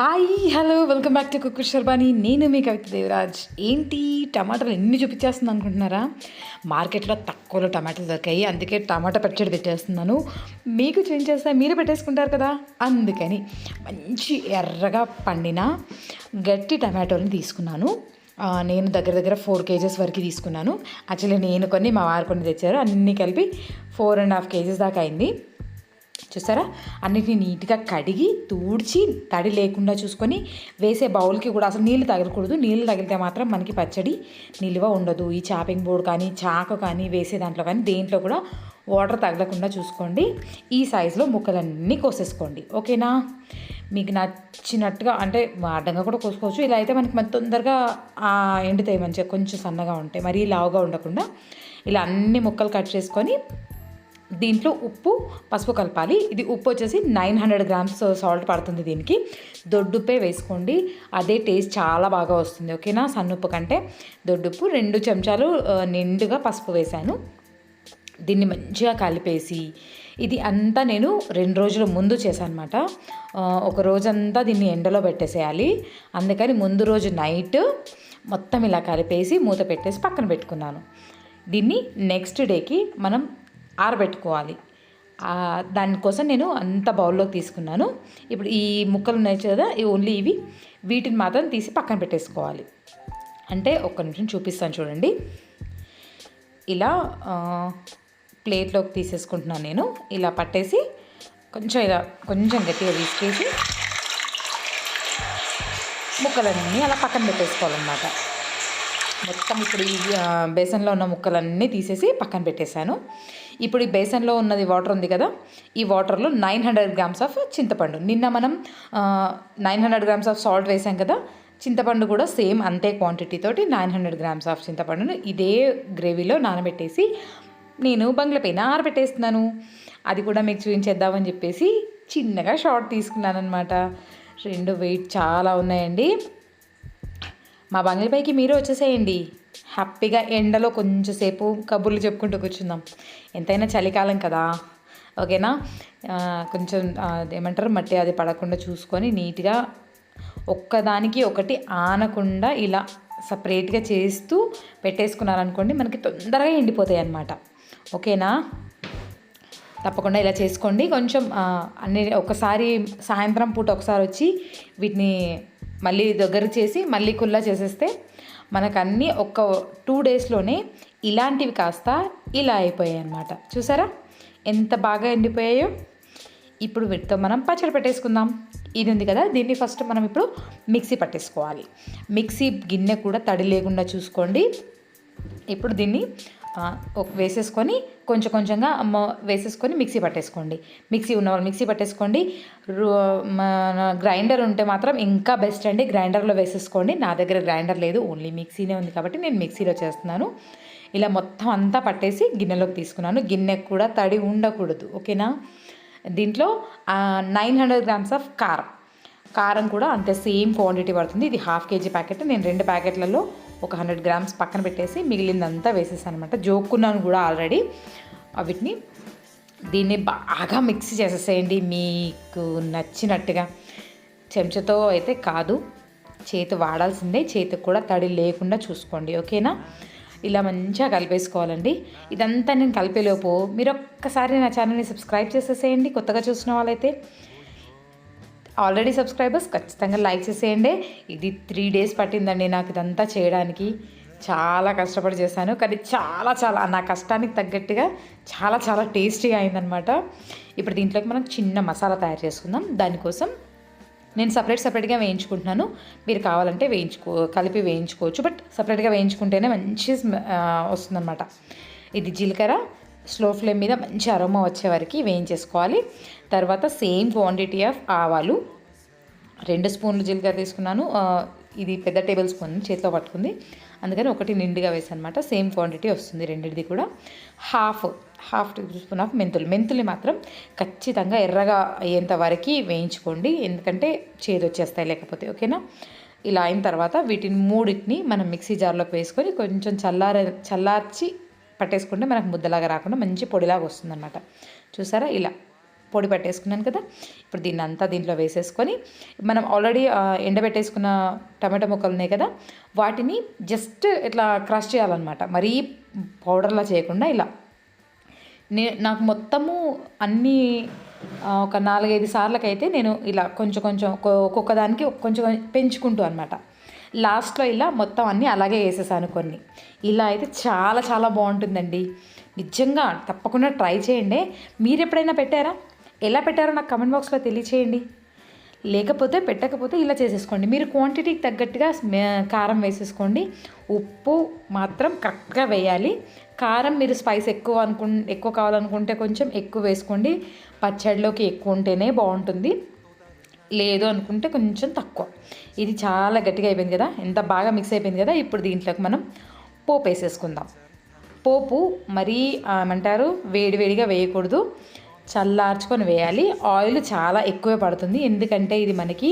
Hi hello welcome back to Cooker Sharbani నేను మీ కవిత దేవరాజ్. ఏంటి టమాటాలు ఎన్ని చూపించేస్తుంది అనుకుంటున్నారా? మార్కెట్లో తక్కువలో టమాటాలు దొరికాయి. అందుకే టమాటా పచ్చడి పెట్టేస్తున్నాను. మీకు చేంజ్ చేస్తే మీరు పెట్టేసుకుంటారు కదా? అందుకని మంచి ఎర్రగా పండిన గట్టి టమాటోని తీసుకున్నాను. నేను దగ్గర దగ్గర ఫోర్ కేజెస్ వరకు తీసుకున్నాను. యాక్చువల్లీ నేను కొన్ని మా వారు కొన్ని తెచ్చారు. అన్నీ కలిపి ఫోర్ అండ్ హాఫ్ కేజెస్ దాకా అయింది. చూసారా? అన్నిటిని నీట్గా కడిగి తూడ్చి తడి లేకుండా చూసుకొని వేసే బౌల్కి కూడా అసలు నీళ్ళు తగలకూడదు. నీళ్ళు తగిలితే మాత్రం మనకి పచ్చడి నిల్వ ఉండదు. ఈ చాపింగ్ బోర్డ్ కానీ చాకు కానీ వేసే దాంట్లో కానీ దేంట్లో కూడా వాటర్ తగలకుండా చూసుకోండి. ఈ సైజులో ముక్కలన్నీ కోసేసుకోండి. ఓకేనా? మీకు నచ్చినట్టుగా అంటే అడ్డంగా కూడా కోసుకోవచ్చు. ఇలా అయితే మనకి మంచి తొందరగా ఎండుతాయి మంచిగా. కొంచెం సన్నగా ఉంటాయి. మరీ లావుగా ఉండకుండా ఇలా అన్ని ముక్కలు కట్ చేసుకొని దీంట్లో ఉప్పు పసుపు కలపాలి. ఇది ఉప్పు వచ్చేసి నైన్ హండ్రెడ్ గ్రామ్స్ సాల్ట్ పడుతుంది దీనికి. దొడ్డుప్పే వేసుకోండి. అదే టేస్ట్ చాలా బాగా వస్తుంది ఓకేనా? సన్నుప్పు కంటే దొడ్డుప్పు. రెండు చెంచాలు నిండుగా పసుపు వేశాను. దీన్ని మంచిగా కలిపేసి ఇది అంతా నేను రెండు రోజుల ముందు చేశాను అనమాట ఒక రోజంతా దీన్ని ఎండలో పెట్టేసేయాలి. అందుకని ముందు రోజు నైట్ మొత్తం ఇలా కలిపేసి మూత పెట్టేసి పక్కన పెట్టుకున్నాను. దీన్ని నెక్స్ట్ డేకి మనం ఆరబెట్టుకోవాలి. దానికోసం నేను అంత బౌల్లోకి తీసుకున్నాను. ఇప్పుడు ఈ ముక్కలు ఉన్నాయి కదా ఓన్లీ ఇవి. వీటిని మాత్రం తీసి పక్కన పెట్టేసుకోవాలి. అంటే ఒక్క నిమిషం చూపిస్తాను చూడండి. ఇలా ప్లేట్లోకి తీసేసుకుంటున్నాను నేను. ఇలా పట్టేసి కొంచెం ఇలా కొంచెం గట్టిగా తీసుకేసి ముక్కలన్నీ అలా పక్కన పెట్టేసుకోవాలన్నమాట. మొత్తం ఇప్పుడు ఈ బేసన్లో ఉన్న ముక్కలన్నీ తీసేసి పక్కన పెట్టేశాను. ఇప్పుడు ఈ బేసన్లో ఉన్నది వాటర్ ఉంది కదా ఈ వాటర్లో నైన్ హండ్రెడ్ గ్రామ్స్ ఆఫ్ చింతపండు. నిన్న మనం nine hundred grams of salt వేసాం కదా చింతపండు కూడా సేమ్ అంతే క్వాంటిటీ తోటి నైన్ హండ్రెడ్ గ్రామ్స్ ఆఫ్ చింతపండును ఇదే గ్రేవీలో నానబెట్టేసి నేను బంగ్లా ఆరబెట్టేస్తున్నాను. అది కూడా మీకు చూపించేద్దామని చెప్పేసి చిన్నగా షార్ట్ తీసుకున్నాను అనమాట రెండు వెయిట్ చాలా ఉన్నాయండి. మా బంగ్లాపైకి మీరు వచ్చేసేయండి. హ్యాపీగా ఎండలో కొంచెంసేపు కబుర్లు చెప్పుకుంటూ కూర్చుందాం. ఎంతైనా చలికాలం కదా. ఓకేనా? కొంచెం ఏమంటారు? మట్టి అది పడకుండా చూసుకొని నీట్గా ఒక్కదానికి ఒకటి ఆనకుండా ఇలా సపరేట్గా చేస్తూ పెట్టేసుకున్నారనుకోండి మనకి తొందరగా ఎండిపోతాయి అన్నమాట ఓకేనా? తప్పకుండా ఇలా చేసుకోండి. కొంచెం అన్ని ఒకసారి సాయంత్రం పూట ఒకసారి వచ్చి వీటిని మళ్ళీ దగ్గర చేసి మళ్ళీ కుల్లా చేసేస్తే మనకన్నీ ఒక్క ఒక టూ డేస్లోనే ఇలాంటివి కాస్త ఇలా అయిపోయాయి అన్నమాట. చూసారా? ఎంత బాగా ఎండిపోయాయో? ఇప్పుడు వీటితో మనం పచ్చడి పెట్టేసుకుందాం. ఇది ఉంది కదా దీన్ని ఫస్ట్ మనం ఇప్పుడు మిక్సీ పట్టేసుకోవాలి. మిక్సీ గిన్నె కూడా తడి లేకుండా చూసుకోండి. ఇప్పుడు దీన్ని వేసేసుకొని కొంచెం కొంచెంగా అమ్మ వేసేసుకొని మిక్సీ పట్టేసుకోండి. మిక్సీ ఉన్న వాళ్ళు మిక్సీ పట్టేసుకోండి. మన గ్రైండర్ ఉంటే మాత్రం ఇంకా బెస్ట్ అండి. గ్రైండర్లో వేసేసుకోండి. నా దగ్గర గ్రైండర్ లేదు. ఓన్లీ మిక్సీనే ఉంది కాబట్టి నేను మిక్సీలో చేస్తున్నాను. ఇలా మొత్తం అంతా పట్టేసి గిన్నెలోకి తీసుకున్నాను. గిన్నె కూడా తడి ఉండకూడదు. ఓకేనా? దీంట్లో నైన్ హండ్రెడ్ గ్రామ్స్ ఆఫ్ కారం. కారం కూడా అంతే సేమ్ క్వాంటిటీ పడుతుంది. ఇది హాఫ్ కేజీ ప్యాకెట్. నేను రెండు ప్యాకెట్లలో ఒక హండ్రెడ్ గ్రామ్స్ పక్కన పెట్టేసి మిగిలిందంతా వేసేసాను అనమాట జోక్కున్నాను కూడా ఆల్రెడీ. వీటిని దీన్ని బాగా మిక్స్ చేసేసేయండి. మీకు నచ్చినట్టుగా. చెంచాతో అయితే కాదు. చేతి వాడాల్సిందే. చేతికి కూడా తడి లేకుండా చూసుకోండి. ఓకేనా? ఇలా మంచిగా కలిపేసుకోవాలండి. ఇదంతా నేను కలిపేలోపు మీరు ఒక్కసారి నా ఛానల్ని సబ్స్క్రైబ్ చేసేసేయండి. కొత్తగా చూసిన వాళ్ళైతే ఆల్రెడీ సబ్స్క్రైబర్స్ ఖచ్చితంగా లైక్ చేసేయండి. ఇది త్రీ డేస్ పట్టిందండి నాకు ఇదంతా చేయడానికి. చాలా కష్టపడి చేశాను. కానీ చాలా చాలా నా కష్టానికి తగ్గట్టుగా చాలా చాలా టేస్టీగా అయిందనమాట ఇప్పుడు దీంట్లోకి మనం చిన్న మసాలా తయారు చేసుకుందాం. దానికోసం నేను సపరేట్ సపరేట్గా వేయించుకుంటున్నాను. మీరు కావాలంటే వేయించుకో కలిపి వేయించుకోవచ్చు. బట్ సపరేట్గా వేయించుకుంటేనే మంచి స్మె- వస్తుందన్నమాట. ఇది జీలకర్ర స్లో ఫ్లేమ్ మీద మంచి అరోమా వచ్చే వరకు వేయించేసుకోవాలి. తర్వాత సేమ్ క్వాంటిటీ ఆఫ్ ఆవాలు. రెండు స్పూన్లు జీలకర్ర తీసుకున్నాను. ఇది పెద్ద టేబుల్ స్పూన్ చేతిలో పట్టుకుంది. అందుకని ఒకటి నిండుగా వేసాను అనమాట సేమ్ క్వాంటిటీ వస్తుంది రెండింటిది కూడా. Half half tablespoon of మెంతులు. మెంతులు మాత్రం ఖచ్చితంగా ఎర్రగా అయ్యేంత వరకు వేయించుకోండి. ఎందుకంటే చేదు వచ్చేస్తాయి లేకపోతే ఓకేనా? ఇలా అయిన తర్వాత వీటిని మూడింటిని మనం మిక్సీ జార్లోకి వేసుకొని కొంచెం చల్లార చల్లార్చి పట్టేసుకుంటే మనకు ముద్దలాగా రాకుండా మంచి పొడిలాగా వస్తుందన్నమాట. చూసారా? ఇలా పొడి పట్టేసుకున్నాను కదా. ఇప్పుడు దీన్ని అంతా దీంట్లో వేసేసుకొని మనం ఆల్రెడీ ఎండబెట్టేసుకున్న టమాటా ముక్కలు ఉన్నాయి కదా వాటిని జస్ట్ ఇట్లా క్రష్ చేయాలన్నమాట. మరీ పౌడర్లా చేయకుండా ఇలా. నే నాకు మొత్తము అన్నీ ఒక నాలుగైదు సార్లకైతే నేను ఇలా కొంచెం కొంచెం ఒక్కొక్క దానికి కొంచెం పెంచుకుంటూ అనమాట లాస్ట్లో ఇలా మొత్తం అన్నీ అలాగే వేసేసాను కొన్ని. ఇలా అయితే చాలా చాలా బాగుంటుందండి. నిజంగా తప్పకుండా ట్రై చేయండి. మీరు ఎప్పుడైనా పెట్టారా? ఎలా పెట్టారో నాకు కమెంట్ బాక్స్లో తెలియచేయండి. లేకపోతే పెట్టకపోతే ఇలా చేసేసుకోండి. మీరు క్వాంటిటీకి తగ్గట్టుగా కారం వేసేసుకోండి. ఉప్పు మాత్రం కరెక్ట్గా వేయాలి. కారం మీరు స్పైస్ ఎక్కువ అనుకు ఎక్కువ కావాలనుకుంటే కొంచెం ఎక్కువ వేసుకోండి. పచ్చడిలోకి ఎక్కువ ఉంటేనే బాగుంటుంది. లేదు అనుకుంటే కొంచెం తక్కువ. ఇది చాలా గట్టిగా అయిపోయింది కదా ఎంత బాగా మిక్స్ అయిపోయింది కదా ఇప్పుడు దీంట్లోకి మనం పోపు వేసేసుకుందాం. పోపు మరీ ఏమంటారు వేడివేడిగా వేయకూడదు. చల్లార్చుకొని వేయాలి. ఆయిల్ చాలా ఎక్కువే పడుతుంది. ఎందుకంటే ఇది మనకి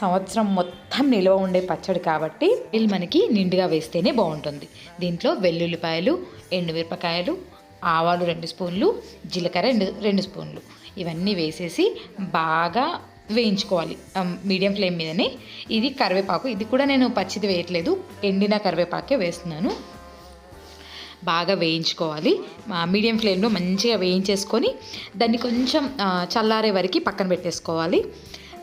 సంవత్సరం మొత్తం నిల్వ ఉండే పచ్చడి కాబట్టి వీళ్ళు మనకి నిండుగా వేస్తేనే బాగుంటుంది. దీంట్లో వెల్లుల్లిపాయలు ఎండుమిరపకాయలు ఆవాలు రెండు స్పూన్లు జీలకర్ర రెండు రెండు స్పూన్లు. ఇవన్నీ వేసేసి బాగా వేయించుకోవాలి um, మీడియం ఫ్లేమ్ మీదనే. ఇది కరివేపాకు. ఇది కూడా నేను పచ్చిది వేయట్లేదు. ఎండిన కరివేపాకే వేస్తున్నాను. బాగా వేయించుకోవాలి. మీడియం ఫ్లేమ్లో మంచిగా వేయించేసుకొని దాన్ని కొంచెం చల్లారే వరకు పక్కన పెట్టేసుకోవాలి.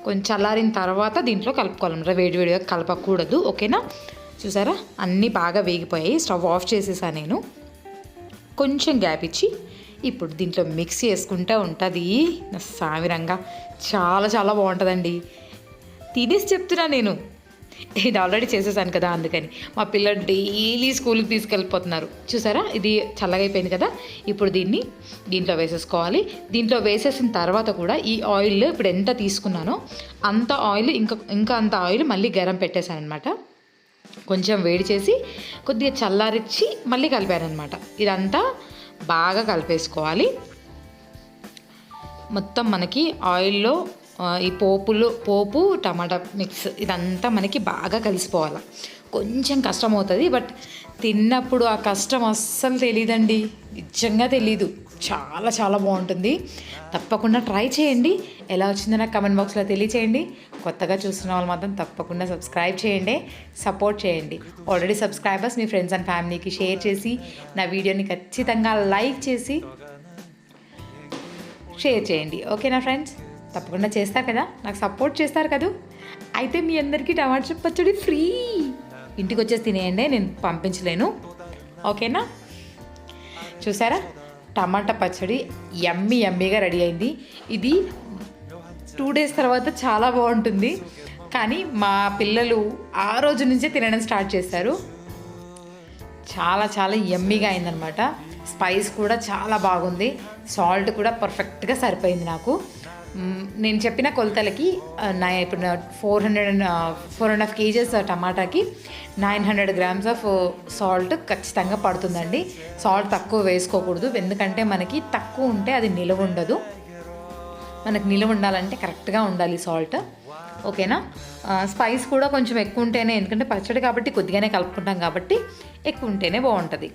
కొంచెం చల్లారిన తర్వాత దీంట్లో కలుపుకోవాలి. వేడివేడిగా కలపకూడదు. ఓకేనా? చూసారా? అన్నీ బాగా వేగిపోయాయి. స్టవ్ ఆఫ్ చేసేసాను నేను. కొంచెం గ్యాప్ ఇచ్చి ఇప్పుడు దీంట్లో మిక్స్ చేసుకుంటూ ఉంటుంది. నా సామిరంగా చాలా చాలా బాగుంటుందండి. తినేసి చెప్తున్నా నేను. ఇది ఆల్రెడీ చేసేసాను కదా అందుకని. మా పిల్లలు డైలీ స్కూల్కి తీసుకెళ్ళిపోతున్నారు. చూసారా? ఇది చల్లగా అయిపోయింది కదా? ఇప్పుడు దీన్ని దీంట్లో వేసేసుకోవాలి. దీంట్లో వేసేసిన తర్వాత కూడా ఈ ఆయిల్ ఇప్పుడు ఎంత తీసుకున్నానో అంత ఆయిల్ ఇంకా ఇంకా అంత ఆయిల్ మళ్ళీ గరం పెట్టేశాను అనమాట కొంచెం వేడి చేసి కొద్దిగా చల్లారిచ్చి మళ్ళీ కలిపాను అనమాట ఇదంతా బాగా కలిపేసుకోవాలి. మొత్తం మనకి ఆయిల్లో ఈ పోపులు పోపు టమాటా మిక్స్ ఇదంతా మనకి బాగా కలిసిపోవాలి. కొంచెం కష్టం అవుతుంది బట్ తిన్నప్పుడు ఆ కష్టం అస్సలు తెలియదండి నిజంగా తెలీదు. చాలా చాలా బాగుంటుంది. తప్పకుండా ట్రై చేయండి. ఎలా వచ్చిందో నాకు కమెంట్ బాక్స్లో తెలియచేయండి. కొత్తగా చూస్తున్న వాళ్ళు మాత్రం తప్పకుండా సబ్స్క్రైబ్ చేయండి. సపోర్ట్ చేయండి. ఆల్రెడీ సబ్స్క్రైబర్స్ మీ ఫ్రెండ్స్ అండ్ ఫ్యామిలీకి షేర్ చేసి నా వీడియోని ఖచ్చితంగా లైక్ చేసి షేర్ చేయండి. ఓకేనా ఫ్రెండ్స్ తప్పకుండా చేస్తారు కదా? నాకు సపోర్ట్ చేస్తారు కదా? అయితే మీ అందరికీ టమాటా పచ్చడి ఫ్రీ ఇంటికి వచ్చేసి తినేయండి నేను పంపించలేను. ఓకేనా చూసారా? టమాటా పచ్చడి యమ్మీ యమ్మీగా రెడీ అయింది. ఇది టూ డేస్ తర్వాత చాలా బాగుంటుంది. కానీ మా పిల్లలు ఆ రోజు నుంచే తినడం స్టార్ట్ చేశారు. చాలా చాలా యమ్మీగా అయిందనమాట స్పైస్ కూడా చాలా బాగుంది. సాల్ట్ కూడా పర్ఫెక్ట్గా సరిపోయింది నాకు. నేను చెప్పిన కొలతలకి నా ఇప్పుడు four hundred and four and half kgs టమాటాకి nine hundred grams of salt ఖచ్చితంగా పడుతుందండి. సాల్ట్ తక్కువ వేసుకోకూడదు. ఎందుకంటే మనకి తక్కువ ఉంటే అది నిలవ ఉండదు. మనకు నిలువ ఉండాలంటే కరెక్ట్గా ఉండాలి సాల్ట్ ఓకేనా? స్పైస్ కూడా కొంచెం ఎక్కువ ఉంటేనే ఎందుకంటే పచ్చడి కాబట్టి కొద్దిగానే కలుపుకుంటాం కాబట్టి ఎక్కువ ఉంటేనే బాగుంటుంది.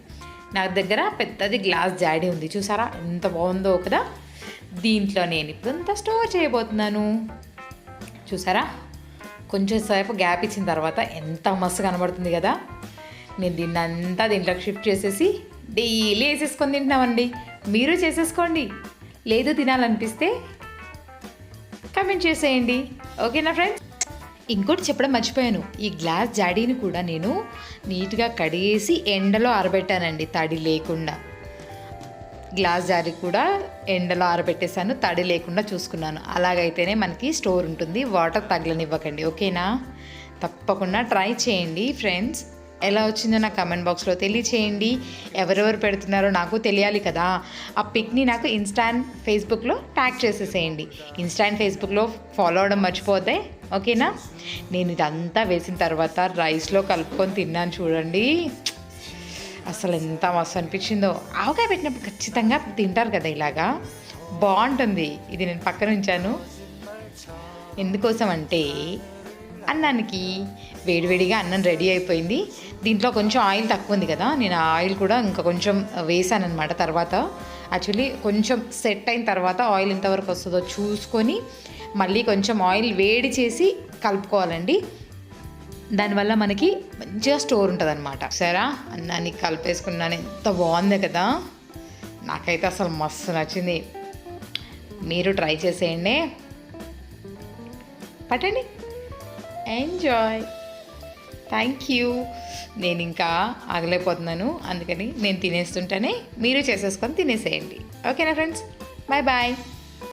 నా దగ్గర పెద్దది గ్లాస్ జాడీ ఉంది. చూసారా? ఎంత బాగుందో కదా? దీంట్లో నేను ఇప్పుడు అంతా స్టోర్ చేయబోతున్నాను. చూసారా? కొంచెం సేపు గ్యాప్ ఇచ్చిన తర్వాత ఎంత మస్తు కనబడుతుంది కదా. నేను దీన్ని అంతా దీంట్లోకి షిఫ్ట్ చేసేసి డైలీ వేసేసుకొని తింటున్నామండి. మీరు చేసేసుకోండి. లేదు తినాలనిపిస్తే కమెంట్ చేసేయండి. ఓకేనా ఫ్రెండ్స్ ఇంకోటి చెప్పడం మర్చిపోయాను. ఈ గ్లాస్ జాడీని కూడా నేను నీట్గా కడిగేసి ఎండలో ఆరబెట్టానండి తడి లేకుండా. గ్లాస్ జారి కూడా ఎండలో ఆరబెట్టేశాను తడి లేకుండా చూసుకున్నాను. అలాగైతేనే మనకి స్టోర్ ఉంటుంది. వాటర్ తగలనివ్వకండి ఓకేనా? తప్పకుండా ట్రై చేయండి ఫ్రెండ్స్. ఎలా వచ్చిందో నా కమెంట్ బాక్స్లో తెలియచేయండి. ఎవరెవరు పెడుతున్నారో నాకు తెలియాలి కదా. ఆ పిక్ని నాకు ఇన్స్టాంట్ ఫేస్బుక్లో ట్యాగ్ చేసేసేయండి. ఇన్స్టాంట్ ఫేస్బుక్లో ఫాలో అవడం మర్చిపోతే ఓకేనా? నేను ఇదంతా వేసిన తర్వాత రైస్లో కలుపుకొని తిన్నాను చూడండి. అసలు ఎంత మస్తు అనిపించిందో. ఆవకాయ పెట్టినప్పుడు ఖచ్చితంగా తింటారు కదా ఇలాగా. బాగుంటుంది. ఇది నేను పక్కన ఉంచాను ఎందుకోసం అంటే అన్నానికి వేడివేడిగా అన్నం రెడీ అయిపోయింది. దీంట్లో కొంచెం ఆయిల్ తక్కువ ఉంది కదా. నేను ఆ ఆయిల్ కూడా ఇంకా కొంచెం వేసాను అనమాట తర్వాత. యాక్చువల్లీ కొంచెం సెట్ అయిన తర్వాత ఆయిల్ ఎంతవరకు వస్తుందో చూసుకొని మళ్ళీ కొంచెం ఆయిల్ వేడి చేసి కలుపుకోవాలండి. దానివల్ల మనకి మంచిగా స్టోర్ ఉంటుంది అనమాట సరా అన్నాన్ని కలిపేసుకున్నాను. ఎంత బాగుంది కదా? నాకైతే అసలు మస్తు నచ్చింది. మీరు ట్రై చేసేయండి. పట్టండి. ఎంజాయ్ థ్యాంక్ యూ నేను ఇంకా ఆగలేకపోతున్నాను. అందుకని నేను తినేస్తుంటేనే మీరు చేసేసుకొని తినేసేయండి. ఓకేనా ఫ్రెండ్స్ బాయ్ బాయ్